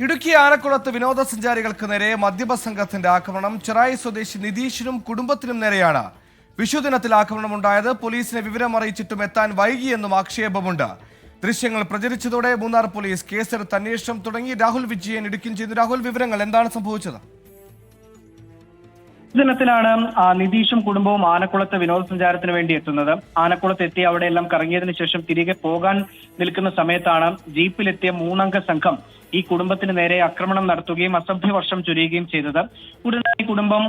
ഇടുക്കി ആനക്കുളത്ത് വിനോദസഞ്ചാരികൾക്ക് നേരെ മദ്യപ സംഘത്തിന്റെ ആക്രമണം. ചെറായി സ്വദേശി നിതീഷിനും കുടുംബത്തിനും നേരെയാണ് വിഷുദിനത്തിൽ ആക്രമണമുണ്ടായത്. പോലീസിനെ വിവരം അറിയിച്ചിട്ടും എത്താൻ വൈകിയെന്നും ആക്ഷേപമുണ്ട്. ദൃശ്യങ്ങൾ പ്രചരിച്ചതോടെ മൂന്നാർ പോലീസ് കേസെടുത്ത് അന്വേഷണം തുടങ്ങി. രാഹുൽ വിജയൻ ഇടുക്കിയും ചെയ്യുന്നു. രാഹുൽ വിവരങ്ങൾ? എന്താണ് സംഭവിച്ചത്? ദിനത്തിലാണ് നിതീഷും കുടുംബവും ആനക്കുളത്ത് വിനോദസഞ്ചാരത്തിന് വേണ്ടി എത്തുന്നത്. ആനക്കുളത്ത് എത്തി അവിടെയെല്ലാം കറങ്ങിയതിനു ശേഷം തിരികെ പോകാൻ നിൽക്കുന്ന സമയത്താണ് ജീപ്പിലെത്തിയ മൂന്നംഗ സംഘം ഈ കുടുംബത്തിന് നേരെ ആക്രമണം നടത്തുകയും അസഭ്യ വർഷം ചൊരിയുകയും ചെയ്തത്. ഉടനെ ഈ കുടുംബം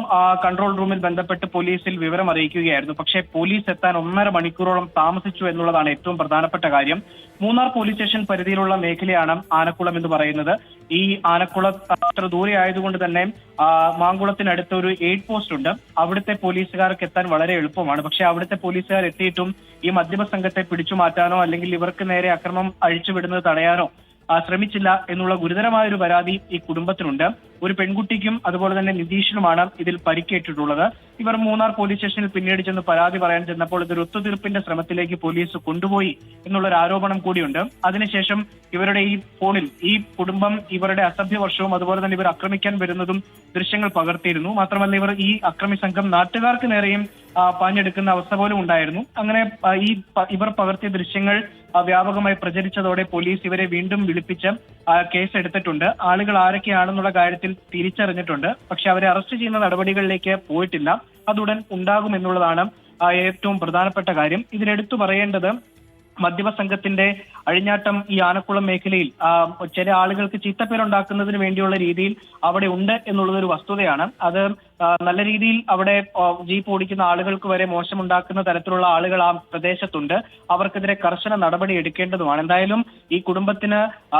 കൺട്രോൾ റൂമിൽ ബന്ധപ്പെട്ട് പോലീസിൽ വിവരം അറിയിക്കുകയായിരുന്നു. പക്ഷേ പോലീസ് എത്താൻ ഒന്നര മണിക്കൂറോളം താമസിച്ചു എന്നുള്ളതാണ് ഏറ്റവും പ്രധാനപ്പെട്ട കാര്യം. മൂന്നാർ പോലീസ് സ്റ്റേഷൻ പരിധിയിലുള്ള മേഖലയാണ് ആനക്കുളം എന്ന് പറയുന്നത്. ഈ ആനക്കുളം അത്ര ദൂരെ ആയതുകൊണ്ട് തന്നെ മാങ്കുളത്തിനടുത്ത് ഒരു എയ്ഡ് പോസ്റ്റ് ഉണ്ട്. അവിടുത്തെ പോലീസുകാർക്ക് എത്താൻ വളരെ എളുപ്പമാണ്. പക്ഷെ അവിടുത്തെ പോലീസുകാർ എത്തിയിട്ടും ഈ മദ്യപ സംഘത്തെ പിടിച്ചു മാറ്റാനോ അല്ലെങ്കിൽ ഇവർക്ക് നേരെ അക്രമം അഴിച്ചുവിടുന്നത് തടയാനോ ശ്രമിച്ചില്ല എന്നുള്ള ഗുരുതരമായ ഒരു പരാതി ഈ കുടുംബത്തിനുണ്ട്. ഒരു പെൺകുട്ടിക്കും അതുപോലെ തന്നെ നിതീഷിനുമാണ് ഇതിൽ പരിക്കേറ്റിട്ടുള്ളത്. ഇവർ മൂന്നാർ പോലീസ് സ്റ്റേഷനിൽ പിന്നീട് ചെന്ന് പരാതി പറയാൻ ചെന്നപ്പോൾ ഇതൊരു ഒത്തുതീർപ്പിന്റെ ശ്രമത്തിലേക്ക് പോലീസ് കൊണ്ടുപോയി എന്നുള്ള ഒരു ആരോപണം കൂടിയുണ്ട്. അതിനുശേഷം ഇവരുടെ ഈ ഫോണിൽ ഈ കുടുംബം ഇവരുടെ അസഭ്യവർഷവും അതുപോലെ തന്നെ ഇവർ ആക്രമിക്കാൻ വരുന്നതും ദൃശ്യങ്ങൾ പകർത്തിയിരുന്നു. മാത്രമല്ല ഇവർ ഈ അക്രമി സംഘം നാട്ടുകാർക്ക് നേരെയും പാഞ്ഞെടുക്കുന്ന അവസ്ഥ പോലും ഉണ്ടായിരുന്നു. അങ്ങനെ ഈ ഇവർ പകർത്തിയ ദൃശ്യങ്ങൾ വ്യാപകമായി പ്രചരിച്ചതോടെ പോലീസ് ഇവരെ വീണ്ടും വിളിപ്പിച്ച് കേസ് എടുത്തിട്ടുണ്ട് ആളുകൾ ആരൊക്കെയാണെന്നുള്ള കാര്യത്തിൽ തിരിച്ചറിഞ്ഞിട്ടുണ്ട്. പക്ഷെ അവരെ അറസ്റ്റ് ചെയ്യുന്ന നടപടികളിലേക്ക് പോയിട്ടില്ല. അതുടൻ ഉണ്ടാകുമെന്നുള്ളതാണ് ഏറ്റവും പ്രധാനപ്പെട്ട കാര്യം. ഇതിലെടുത്തു പറയേണ്ടത് മദ്യപ സംഘത്തിന്റെ അഴിഞ്ഞാട്ടം ഈ ആനക്കുളം മേഖലയിൽ ചില ആളുകൾക്ക് ചീത്തപ്പേരുണ്ടാക്കുന്നതിന് വേണ്ടിയുള്ള രീതിയിൽ അവിടെ ഉണ്ട് എന്നുള്ളത് ഒരു വസ്തുതയാണ്. അത് നല്ല രീതിയിൽ അവിടെ ജീപ്പ് ഓടിക്കുന്ന ആളുകൾക്ക് വരെ മോശമുണ്ടാക്കുന്ന തരത്തിലുള്ള ആളുകൾ ആ പ്രദേശത്തുണ്ട്. അവർക്കെതിരെ കർശന നടപടി എടുക്കേണ്ടതുമാണ്. എന്തായാലും ഈ കുടുംബത്തിന്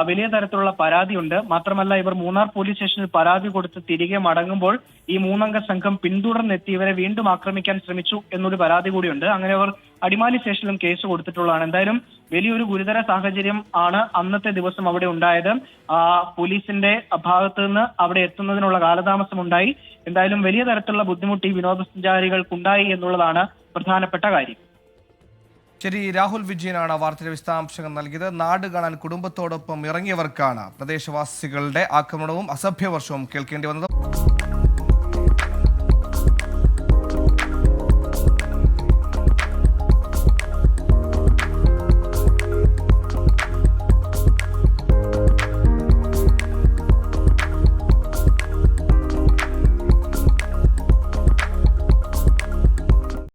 വലിയ തരത്തിലുള്ള പരാതിയുണ്ട്. മാത്രമല്ല ഇവർ മൂന്നാർ പോലീസ് സ്റ്റേഷനിൽ പരാതി കൊടുത്ത് തിരികെ മടങ്ങുമ്പോൾ ഈ മൂന്നംഗ സംഘം പിന്തുടർന്നെത്തി ഇവരെ വീണ്ടും ആക്രമിക്കാൻ ശ്രമിച്ചു എന്നൊരു പരാതി കൂടിയുണ്ട്. അങ്ങനെ അവർ അടിമാലി സ്റ്റേഷനിലും കേസ് കൊടുത്തിട്ടുള്ളതാണ്. എന്തായാലും വലിയൊരു ഗുരുതര സാഹചര്യം ആണ് അന്നത്തെ ദിവസം അവിടെ ഉണ്ടായത്. പോലീസിന്റെ ഭാഗത്ത് നിന്ന് അവിടെ എത്തുന്നതിനുള്ള കാലതാമസം ഉണ്ടായി എന്തായാലും വലിയ തരത്തിലുള്ള ബുദ്ധിമുട്ട് ഈ വിനോദസഞ്ചാരികൾക്കുണ്ടായി എന്നുള്ളതാണ് പ്രധാനപ്പെട്ട കാര്യം. ശരി രാഹുൽ വിജയനാണ് വാർത്തയുടെ വിശദാംശങ്ങൾ നൽകിയത്. നാട് കാണാൻ കുടുംബത്തോടൊപ്പം ഇറങ്ങിയവർക്കാണ് പ്രദേശവാസികളുടെ ആക്രമണവും അസഭ്യവർഷവും കേൾക്കേണ്ടി വന്നത്.